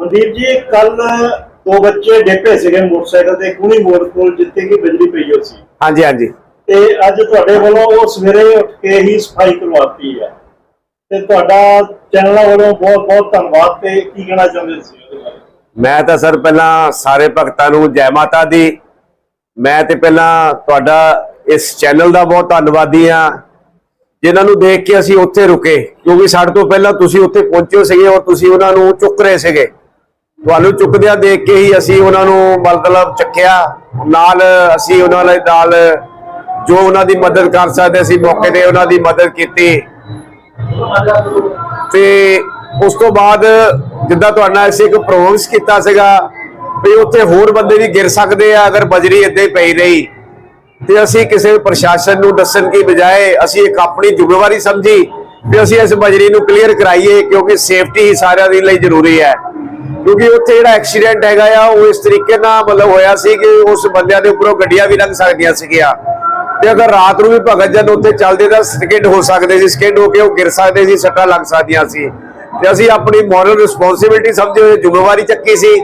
ਮਨਦੀਪ ਜੀ ਕੱਲ ਦੋ ਬੱਚੇ ਡੇਪੇ ਸੀਗੇ ਮੋਟਰਸਾਈਕਲ ਤੇ ਕੁਣੀ ਮੋੜ ਕੋਲ ਜਿੱਥੇ ਕਿ ਬਿਜਲੀ ਪਈ ਹੋਈ ਸੀ। ਹਾਂਜੀ ਹਾਂਜੀ। ਤੇ ਅੱਜ ਤੁਹਾਡੇ ਵੱਲੋਂ ਉਹ ਸਵੇਰੇ ਉੱਠ ਕੇ ਹੀ ਸਫ਼ਾਈ ਕਰਵਾਤੀ ਹੈ। ਤੇ ਤੁਹਾਡਾ ਚੈਨਲਾਂ ਵੱਲੋਂ ਬਹੁਤ ਬਹੁਤ ਧੰਨਵਾਦ ਤੇ ਕੀ ਕਹਿਣਾ ਚਾਹੁੰਦੇ ਸੀ ਮੈਂ ਤਾਂ ਸਰ ਪਹਿਲਾਂ ਸਾਰੇ ਭਗਤਾਂ ਨੂੰ ਜੈ ਮਾਤਾ ਦੀ ਮੈਂ ਤੇ ਪਹਿਲਾਂ ਤੁਹਾਡਾ ਇਸ ਚੈਨਲ ਦਾ ਬਹੁਤ ਧੰਨਵਾਦੀ ਆ ਜਿਨ੍ਹਾਂ ਨੂੰ ਦੇਖ ਕੇ ਅਸੀਂ ਉੱਥੇ ਰੁਕੇ ਕਿਉਂਕਿ ਸਾਡੇ ਤੋਂ ਪਹਿਲਾਂ ਤੁਸੀਂ ਉੱਥੇ ਪਹੁੰਚੇ ਸੀਗੇ ਔਰ ਤੁਸੀਂ ਉਹਨਾਂ ਨੂੰ ਚੁੱਕ ਰਹੇ ਸੀਗੇ। ਤੁਹਾਨੂੰ ਚੁੱਕਦਿਆਂ ਦੇਖ ਕੇ ਹੀ ਅਸੀਂ ਉਹਨਾਂ ਨੂੰ ਮਤਲਬ ਚੱਕਿਆ। ਨਾਲ ਅਸੀਂ ਉਹਨਾਂ ਦੇ ਨਾਲ ਜੋ ਉਹਨਾਂ ਦੀ ਮਦਦ ਕਰ ਸਕਦੇ ਸੀ, ਮੌਕੇ ਤੇ ਉਹਨਾਂ ਦੀ ਮਦਦ ਕੀਤੀ। ਤੇ ਉਸ ਤੋਂ ਬਾਅਦ ਜਿੱਦਾਂ ਤੁਹਾਡਾ ਅਸੀਂ ਇੱਕ ਪ੍ਰੋਮਿਸ ਕੀਤਾ ਸੀਗਾ ਵੀ ਉੱਥੇ ਹੋਰ ਬੰਦੇ ਵੀ ਗਿਰ ਸਕਦੇ ਆ, ਅਗਰ ਬਜਰੀ ਇੱਦਾਂ ਹੀ ਪਈ ਰਹੀ। ਤੇ ਅਸੀਂ ਕਿਸੇ ਪ੍ਰਸ਼ਾਸਨ ਨੂੰ ਦੱਸਣ ਦੀ ਬਜਾਏ ਅਸੀਂ ਇੱਕ ਆਪਣੀ ਜ਼ਿੰਮੇਵਾਰੀ ਸਮਝੀ ਵੀ ਅਸੀਂ ਇਸ ਬਜਰੀ ਨੂੰ ਕਲੀਅਰ ਕਰਾਈਏ ਕਿਉਂਕਿ ਸੇਫਟੀ ਹੀ ਸਾਰਿਆਂ ਦੇ ਲਈ ਜ਼ਰੂਰੀ ਹੈ। ਕਿਉਂਕਿ ਉੱਥੇ ਜਿਹੜਾ ਐਕਸੀਡੈਂਟ ਹੈਗਾ ਆ, ਉਹ ਇਸ ਤਰੀਕੇ ਨਾਲ ਮਤਲਬ ਹੋਇਆ ਸੀ ਕਿ ਉਸ ਬੰਦਿਆਂ ਦੇ ਉੱਪਰੋਂ ਗੱਡੀਆਂ ਵੀ ਲੰਘ ਸਕਦੀਆਂ ਸੀਗੀਆਂ। ਤੇ ਅਗਰ ਰਾਤ ਨੂੰ ਵੀ ਭਗਤ ਜਨ ਉੱਥੇ ਚੱਲਦੇ ਤਾਂ ਸਕਿਡ ਹੋ ਸਕਦੇ ਸੀ ਸਕਿਡ ਹੋ ਕੇ ਉਹ ਗਿਰ ਸਕਦੇ ਸੀ, ਸੱਟਾਂ ਲੱਗ ਸਕਦੀਆਂ ਸੀ। ਤੇ ਅਸੀਂ ਆਪਣੀ ਮੋਰਲ ਰਿਸਪੌਂਸਿਬਿਲਟੀ ਸਮਝੇ ਹੋਏ, ਜ਼ਿੰਮੇਵਾਰੀ ਚੱਕੀ ਸੀ।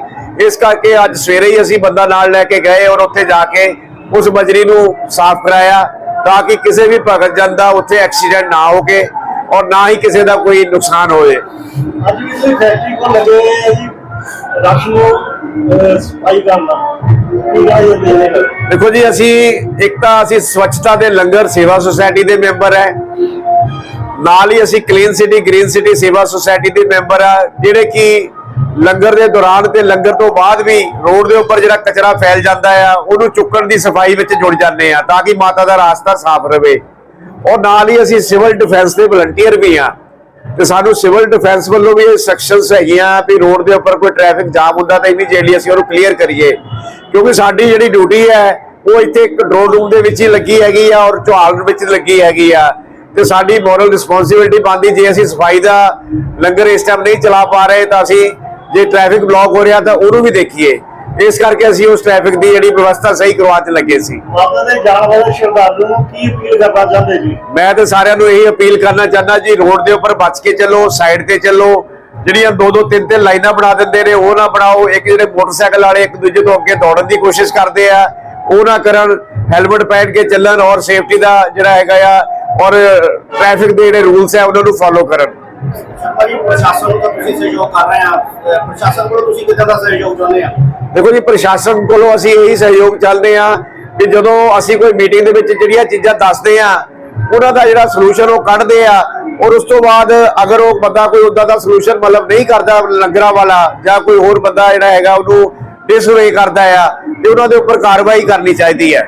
ਇਸ ਕਰਕੇ ਅੱਜ ਸਵੇਰੇ ਹੀ ਅਸੀਂ ਬੰਦਾ ਨਾਲ ਲੈ ਕੇ ਗਏ ਔਰ ਉੱਥੇ ਜਾ ਕੇ ਉਸ ਬਜਰੀ ਨੂੰ ਸਾਫ਼ ਕਰਾਇਆ ਤਾਂ ਕਿ ਕਿਸੇ ਵੀ ਭਗਤ ਜਨ ਦਾ ਉੱਥੇ ਐਕਸੀਡੈਂਟ ਨਾ ਹੋ ਕੇ ਔਰ ਨਾ ਹੀ ਕਿਸੇ ਦਾ ਕੋਈ ਨੁਕਸਾਨ ਹੋਵੇ। ਅੱਜ ਵੀ ਤੁਸੀਂ ਫੈਕਟਰੀ ਕੋਲ ਲੱਗੇ ਹੋਏ ਆ ਜੀ? ਰਸ਼ ਨੂੰ ਸਫ਼ਾਈ ਕਰਨਾ ਕੀ ਕਹਿਣਾ ਚਾਹੁੰਦੇ ਦੇਖੋ ਜੀ, ਅਸੀਂ ਇੱਕ ਤਾਂ ਅਸੀਂ ਸਵੱਛਤਾ ਦੇ ਲੰਗਰ ਸੇਵਾ ਸੁਸਾਇਟੀ ਦੇ ਮੈਂਬਰ ਹੈ। ਨਾਲ ਹੀ ਅਸੀਂ clean city green city Seva society ਦੇ ਮੈਂਬਰ ਆ, ਜਿਹੜੇ ਕਿ ਲੰਗਰ ਦੇ ਦੌਰਾਨ ਤੇ ਲੰਗਰ ਤੋਂ ਬਾਅਦ ਵੀ ਰੋਡ ਦੇ ਉੱਪਰ ਜਿਹੜਾ ਕਚਰਾ ਫੈਲ ਜਾਂਦਾ ਆ, ਉਹਨੂੰ ਚੁੱਕਣ ਦੀ ਸਫ਼ਾਈ ਵਿੱਚ ਜੁੜ ਜਾਂਦੇ ਆ, ਤਾਂ ਕਿ ਮਾਤਾ ਦਾ ਰਾਸਤਾ ਸਾਫ਼ ਰਵੇ ਔਰ ਨਾਲ ਹੀ ਅਸੀਂ ਸਿਵਲ ਡਿਫੈਂਸ ਦੇ ਵਲੰਟੀਅਰ ਵੀ ਆ। ਤੇ ਸਾਨੂੰ ਸਿਵਲ ਡਿਫੈਂਸ ਵੱਲੋਂ ਵੀ ਇਹ ਹੈਗੀਆਂ ਵੀ ਰੋਡ ਦੇ ਉੱਪਰ ਕੋਈ ਟ੍ਰੈਫਿਕ ਜਾਮ ਹੁੰਦਾ ਤਾਂ ਇਮੀਡੀਏਟਲੀ ਅਸੀਂ ਉਹਨੂੰ ਕਲੀਅਰ ਕਰੀਏ। ਕਿਉਂਕਿ ਸਾਡੀ ਜਿਹੜੀ ਡਿਊਟੀ ਹੈ, ਉਹ ਇੱਥੇ ਕੰਟਰੋਲ ਰੂਮ ਦੇ ਵਿੱਚ ਹੀ ਲੱਗੀ ਹੈਗੀ ਆ ਔਰ ਚੌਹਾਲ ਵਿੱਚ ਲੱਗੀ ਹੈਗੀ ਆ। ਤੇ ਸਾਡੀ ਮੋਰਲ ਰਿਸਪੌਂਸਿਬਿਲਟੀ ਬਣਦੀ, ਜੇ ਅਸੀਂ ਸਫ਼ਾਈ ਦਾ ਲੰਗਰ ਇਸ ਟਾਈਮ ਨਹੀਂ ਚਲਾ ਪਾ ਰਹੇ ਤਾਂ ਅਸੀਂ ਜੇ ਟ੍ਰੈਫਿਕ ਬਲੌਕ ਹੋ ਰਿਹਾ ਤਾਂ ਉਹਨੂੰ ਵੀ ਦੇਖੀਏ। ਇਸ ਕਰਕੇ ਅਸੀਂ ਉਸ ਟ੍ਰੈਫਿਕ ਦੀ ਜਿਹੜੀ ਵਿਵਸਥਾ ਸਹੀ ਕਰਵਾਉਣ 'ਚ ਲੱਗੇ ਸੀ। ਮਾਤਾ ਦੇ ਜਾਣ ਵਾਲੇ ਸ਼ਰਧਾਲੂ ਨੂੰ ਕੀ ਅਪੀਲ ਕਰਨਾ ਚਾਹੁੰਦੇ ਜੀ? ਮੈਂ ਤੇ ਸਾਰਿਆਂ ਨੂੰ ਇਹੀ ਅਪੀਲ ਕਰਨਾ ਚਾਹੁੰਦਾ ਜੀ ਰੋਡ ਦੇ ਉੱਪਰ ਬਚ ਕੇ ਚੱਲੋ ਸਾਈਡ ਤੇ ਚੱਲੋ। ਜਿਹੜੀਆਂ ਦੋ ਦੋ ਤਿੰਨ ਤਿੰਨ ਲਾਈਨਾਂ ਬਣਾ ਦਿੰਦੇ ਨੇ ਉਹ ਨਾ ਬਣਾਓ। ਇੱਕ ਜਿਹੜੇ ਮੋਟਰਸਾਈਕਲ ਵਾਲੇ ਇੱਕ ਦੂਜੇ ਤੋਂ ਅੱਗੇ ਦੌੜਨ ਦੀ ਕੋਸ਼ਿਸ਼ ਕਰਦੇ ਆ। ਉਹ ਨਾ ਕਰਨ ਹੈਲਮਟ ਪਹਿਨ ਕੇ ਚੱਲਣ ਔਰ ਸੇਫਟੀ ਦਾ ਜਿਹੜਾ ਹੈਗਾ ਆ ਔਰ ਟ੍ਰੈਫਿਕ ਦੇ ਜਿਹੜੇ ਰੂਲਸ ਆ ਉਹਨਾਂ ਨੂੰ ਫਾਲੋ ਕਰਨ। ਭਾਜੀ, ਪ੍ਰਸ਼ਾਸਨ ਨੂੰ ਤਾਂ ਤੁਸੀਂ ਸਹਿਯੋਗ ਕਰ ਰਹੇ ਆ। ਪ੍ਰਸ਼ਾਸਨ ਕੋਲੋਂ ਤੁਸੀਂ ਕਿੱਦਾਂ ਦਾ ਸਹਿਯੋਗ ਚਾਹੁੰਦੇ ਆ? ਦੇਖੋ ਜੀ, ਪ੍ਰਸ਼ਾਸਨ ਕੋਲੋਂ ਅਸੀਂ ਇਹੀ ਸਹਿਯੋਗ ਚੱਲਦੇ ਆ ਕਿ ਜਦੋਂ ਅਸੀਂ ਕੋਈ ਮੀਟਿੰਗ ਦੇ ਵਿੱਚ ਜਿਹੜੀਆਂ ਚੀਜ਼ਾਂ ਦੱਸਦੇ ਆ, ਉਹਨਾਂ ਦਾ ਜਿਹੜਾ ਸੋਲੂਸ਼ਨ ਉਹ ਕੱਢਦੇ ਆ ਔਰ ਉਸ ਤੋਂ ਬਾਅਦ ਅਗਰ ਉਹ ਬੰਦਾ ਕੋਈ ਉਦਾਂ ਦਾ ਸੋਲੂਸ਼ਨ ਮਤਲਬ ਨਹੀਂ ਕਰਦਾ, ਲੰਗਰਾਂ ਵਾਲਾ ਜਾਂ ਕੋਈ ਹੋਰ ਬੰਦਾ ਜਿਹੜਾ ਹੈਗਾ ਉਹਨੂੰ ਡਿਸਵੇ ਕਰਦਾ ਆ, ਤੇ ਉਹਨਾਂ ਦੇ ਉੱਪਰ ਕਾਰਵਾਈ ਕਰਨੀ ਚਾਹੀਦੀ ਹੈ।